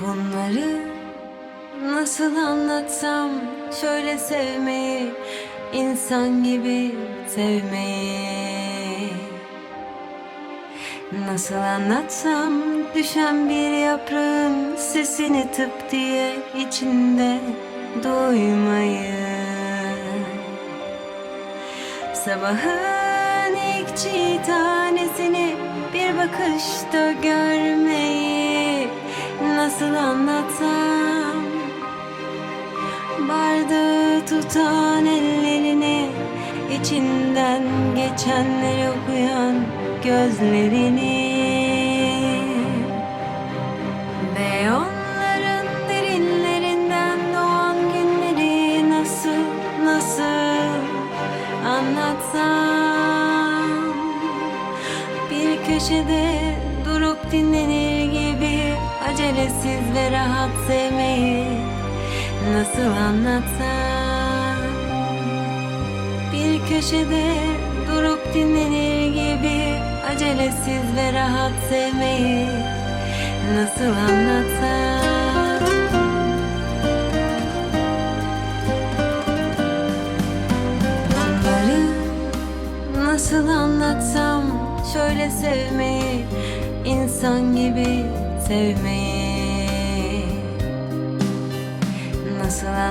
Bunları nasıl anlatsam şöyle sevmeyi insan gibi sevmeyi. Nasıl anlatsam düşen bir yaprağın sesini tıp diye içinde duymayı. Sabahın ilk çiğ tanesini bir bakışta görmeyi nasıl anlatsam? Bardağı tutan ellerini içinden geçenleri okuyan gözlerini. Ve onların derinlerinden doğan günleri nasıl nasıl anlatsam? Bir köşede durup dinlenir gibi acelesiz ve rahat sevmeyi nasıl anlatsam? Bir köşede durup dinlenir gibi acelesiz ve rahat sevmeyi nasıl anlatsam? Nasıl anlatsam? Şöyle sevmeyi insan gibi sevmeyi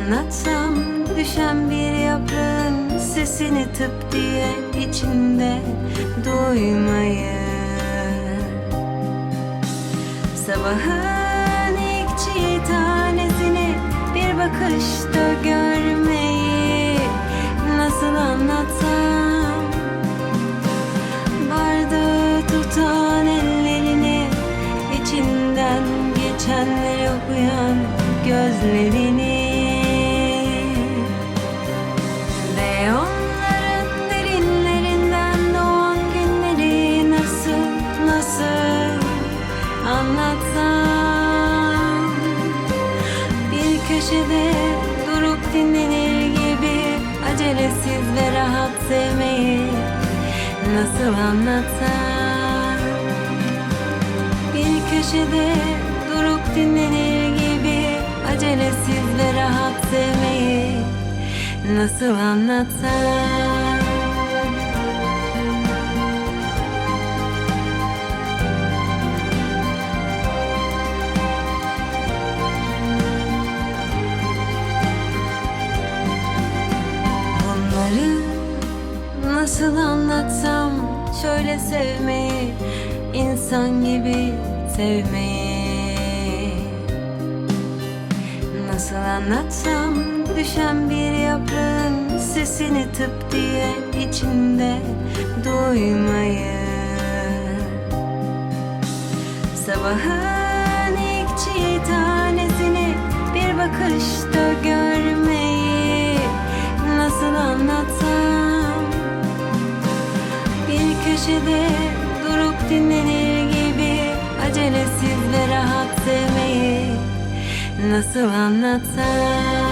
anlatsam düşen bir yaprağın sesini tıp diye içinde duymayı Sabahın ilk çiğ tanesini bir bakışta görmeyi nasıl anlatsam? Bardağı tutan ellerini içinden geçenleri okuyan gözlerini köşede durup dinlenir gibi acelesiz ve rahat sevmeyi nasıl anlatsam? Bir köşede durup dinlenir gibi acelesiz ve rahat sevmeyi nasıl anlatsam anlatsam şöyle sevmeyi insan gibi sevmeyi. Nasıl anlatsam düşen bir yaprağın sesini tıp diye içinde duymayı. Sabahın köşede durup dinlenir gibi acelesiz ve rahat sevmeyi nasıl anlatsam